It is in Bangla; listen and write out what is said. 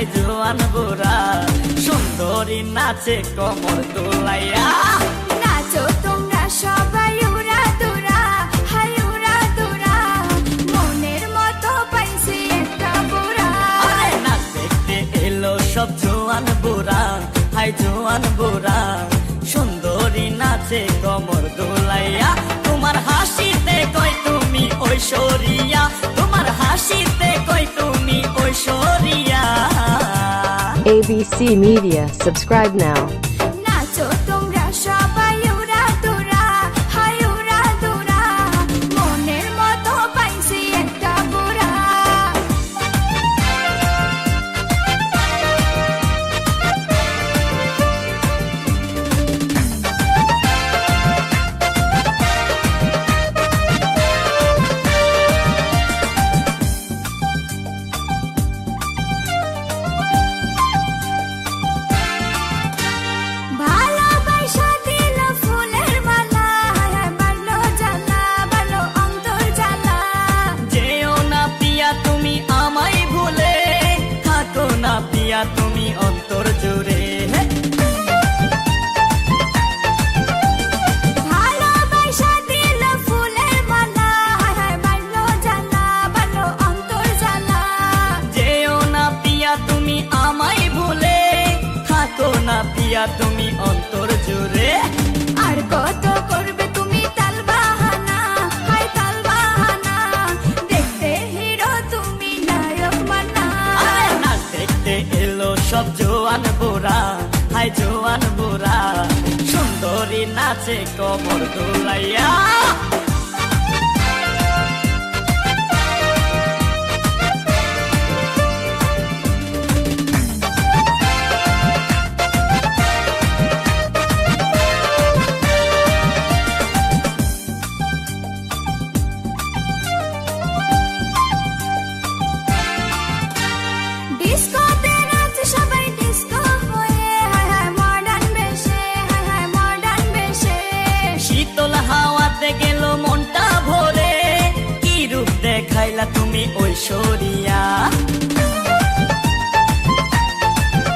হাই জোয়ান গোরা সুন্দরী নাচে কমর তোলাইয়া। নাচো তোমরা সবাই উড়া দুরা হাই উড়া দুরা। মনের মতো পাইছি একটা বুড়া। নাচ দেখতে এলো সব জোয়ান বুড়া হাই জোয়ান বুড়া ABC Media. Subscribe now. জ্বালা তুমি অন্তর পিয়া তুমি আমায় ভুলে থাকো না পিয়া তুমি হাই জোয়ান বুড়া সুন্দরী নাচে কবর দোলাইয়া। হাওয়াতে গেল মনটা ভরে। কি রূপ দেখাইলা তুমি ঐশ্বরিয়া?